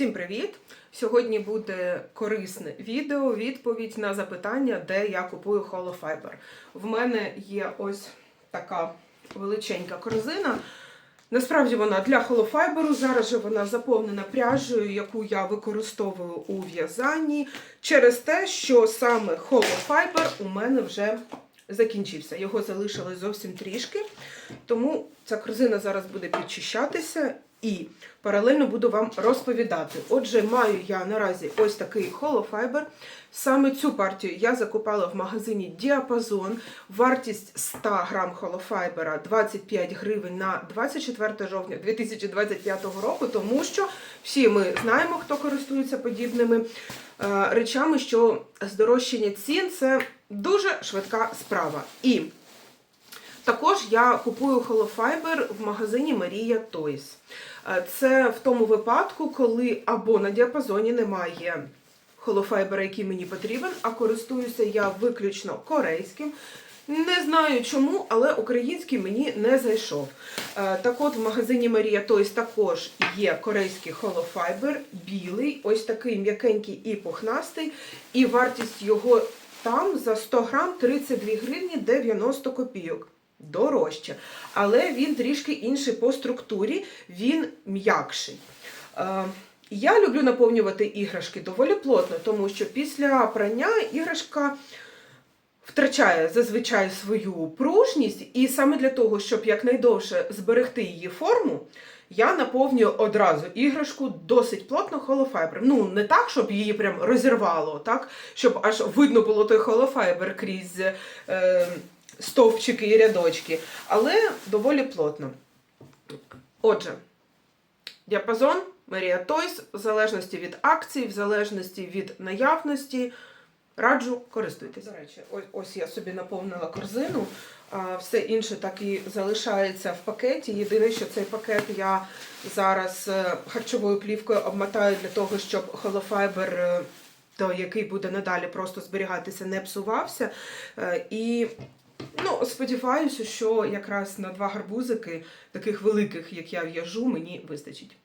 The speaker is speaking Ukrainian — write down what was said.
Всім привіт! Сьогодні буде корисне відео, відповідь на запитання, де я купую холофайбер. В мене є ось така величенька корзина. Насправді вона для холофайберу. Зараз же вона заповнена пряжею, яку я використовую у в'язанні, через те, що саме холофайбер у мене вже закінчився. Його залишилось зовсім трішки. Тому ця корзина зараз буде підчищатися і паралельно буду вам розповідати. Отже, маю я наразі ось такий холофайбер. Саме цю партію я закупала в магазині Діапазон. Вартість 100 грам холофайбера 25 гривень на 24 жовтня 2025 року, тому що всі ми знаємо, хто користується подібними е, речами, що здорожчання цін це дуже швидка справа. І також я купую холофайбер в магазині Марія Toys. Е, Це в тому випадку, коли або на діапазоні немає холофайбера, який мені потрібен, а користуюся я виключно корейським. Не знаю чому, але український мені не зайшов. Е, Так от в магазині Марія Toys також є корейський холофайбер, білий, ось такий м'якенький і пухнастий, і вартість його там за 100 грам 32 гривні 90 копійок. Дорожче. Але він трішки інший по структурі, він м'якший. Е, Я люблю наповнювати іграшки доволі плотно, тому що після прання іграшка втрачає зазвичай свою пружність, і саме для того, щоб якнайдовше зберегти її форму, я наповнюю одразу іграшку досить плотно холофайбером. Ну, не так, щоб її прям розірвало, так, щоб аж видно було той холофайбер крізь е, стовпчики і рядочки, але доволі плотно. Отже, діапазон Марія Тойс, в залежності від акцій, в залежності від наявності. Раджу користуйтесь. До речі, ось, ось я собі наповнила корзину, а все інше так і залишається в пакеті. Єдине, що цей пакет я зараз е, харчовою плівкою обмотаю для того, щоб холофайбер, е, той, який буде надалі просто зберігатися, не псувався. Е, І ну, сподіваюся, що якраз на два гарбузики, таких великих, як я в'яжу, мені вистачить.